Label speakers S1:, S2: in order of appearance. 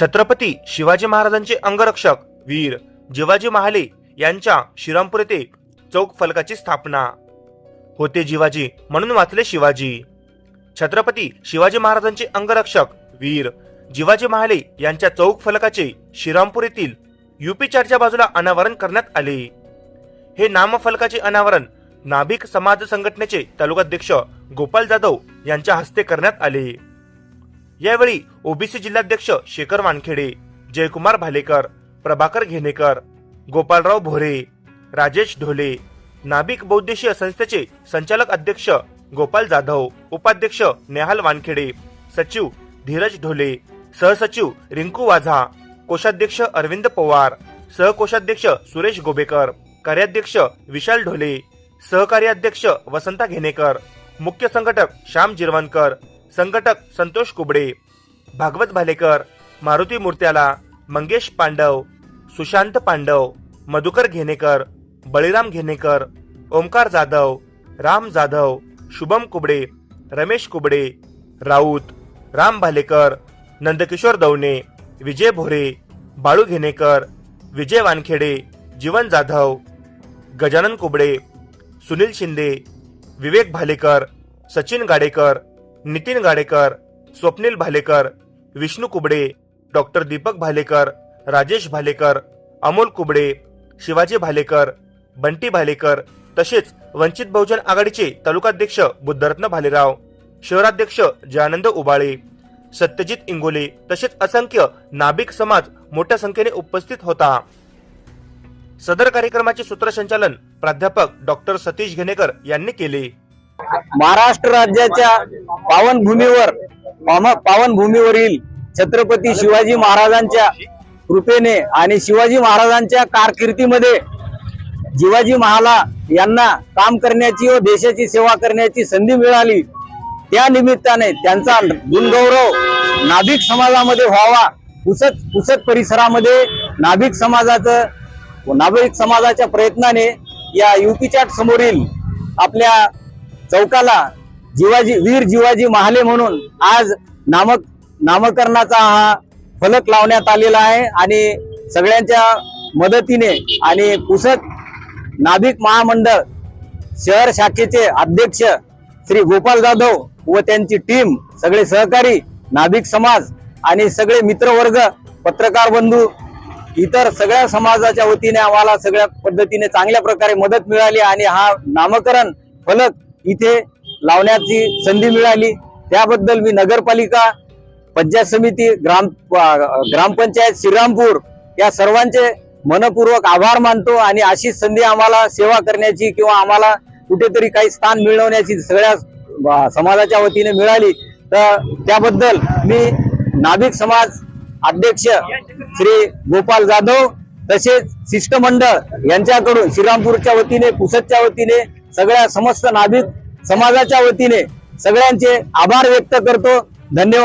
S1: छत्रपती शिवाजी महाराजांचे अंगरक्षक वीर जिवाजी महाले यांच्या श्रीरामपूर येथे चौक फलकाची स्थापना होते जिवाजी म्हणून वाचले शिवाजी. छत्रपती शिवाजी महाराजांचे अंगरक्षक वीर जिवाजी महाले यांच्या चौक फलकाचे श्रीरामपूर येथील युपी चारच्या बाजूला अनावरण करण्यात आले. हे नामफलकाचे अनावरण नाभिक समाज संघटनेचे तालुकाध्यक्ष गोपाल जाधव यांच्या हस्ते करण्यात आले. यावेळी ओबीसी जिल्हाध्यक्ष शेखर वानखेडे जयकुमार भालेकर प्रभाकर घेणेकर गोपालराव भोरे राजेश ढोले नाभिक बौद्देशीय संस्थेचे संचालक अध्यक्ष गोपाल जाधव उपाध्यक्ष नेहाल वानखेडे सचिव धीरज ढोले सहसचिव रिंकू वाझा कोषाध्यक्ष अरविंद पवार सहकोषाध्यक्ष सुरेश गोबेकर कार्याध्यक्ष विशाल ढोले सहकार्याध्यक्ष वसंता घेणेकर मुख्य संघटक श्याम जिरवणकर संघटक संतोष कुबडे भागवत भालेकर मारुती मूर्त्याला मंगेश पांडव सुशांत पांडव मधुकर घेणेकर बळीराम घेणेकर ओमकार जाधव राम जाधव शुभम कुबडे रमेश कुबडे राऊत राम भालेकर नंदकिशोर दवणे विजय भोरे बाळू घेणेकर विजय वानखेडे जीवन जाधव गजानन कुबडे सुनील शिंदे विवेक भालेकर सचिन गाडेकर नितीन गाडेकर स्वप्नील भालेकर विष्णू कुबडे डॉक्टर दीपक भालेकर राजेश भालेकर अमोल कुबडे शिवाजी भालेकर बंटी भालेकर तसेच वंचित बहुजन आघाडीचे तालुकाध्यक्ष बुद्धरत्न भालेराव शहराध्यक्ष जयानंद उबाळे सत्यजित इंगोले तसेच असंख्य नाभिक समाज मोठ्या संख्येने उपस्थित होता. सदर कार्यक्रमाचे सूत्रसंचालन प्राध्यापक डॉक्टर सतीश घेणेकर यांनी केले.
S2: महाराष्ट्र राज्याच्या पावनभूमीवर पाम- पावनभूमीवरील छत्रपती शिवाजी महाराजांच्या कृपेने आणि शिवाजी महाराजांच्या कारकिर्दीमध्ये शिवाजी महाला यांना काम करण्याची व देशाची सेवा करण्याची संधी मिळाली. त्या निमित्ताने त्यांचा गुणगौरव नाभिक समाजामध्ये व्हावा. पुसत पुसत परिसरामध्ये नाभिक समाजाचं नाभिक समाजाच्या प्रयत्नाने या युपी चाट समोरील आपल्या चौकाला जीवाजी वीर जिवाजी महाले म्हणून आज नामक नामकरणाचा हा फलक लावण्यात आलेला आहे आणि सगळ्यांच्या मदतीने आणि पुसक नाभिक महामंडळ शहर शाखेचे अध्यक्ष श्री गोपाल जाधव व त्यांची टीम सगळे सहकारी नाभिक समाज आणि सगळे मित्रवर्ग पत्रकार बंधू इतर सगळ्या समाजाच्या वतीने आम्हाला सगळ्या पद्धतीने चांगल्या प्रकारे मदत मिळाली आणि हा नामकरण फलक इथे लावण्याची संधी मिळाली. त्याबद्दल मी नगरपालिका पंचायत समिती ग्राम ग्रामपंचायत श्रीरामपूर या सर्वांचे मनपूर्वक आभार मानतो आणि अशीच संधी आम्हाला सेवा करण्याची किंवा आम्हाला कुठेतरी काही स्थान मिळवण्याची सगळ्या समाजाच्या वतीने मिळाली. तर त्याबद्दल मी नाभिक समाज अध्यक्ष श्री गोपाल जाधव तसेच शिष्टमंडळ यांच्याकडून श्रीरामपूरच्या वतीने पुसदच्या वतीने सगळ्या समस्त नाभिक समाजाच्या वतीने सगळ्यांचे आभार व्यक्त करतो. धन्यवाद.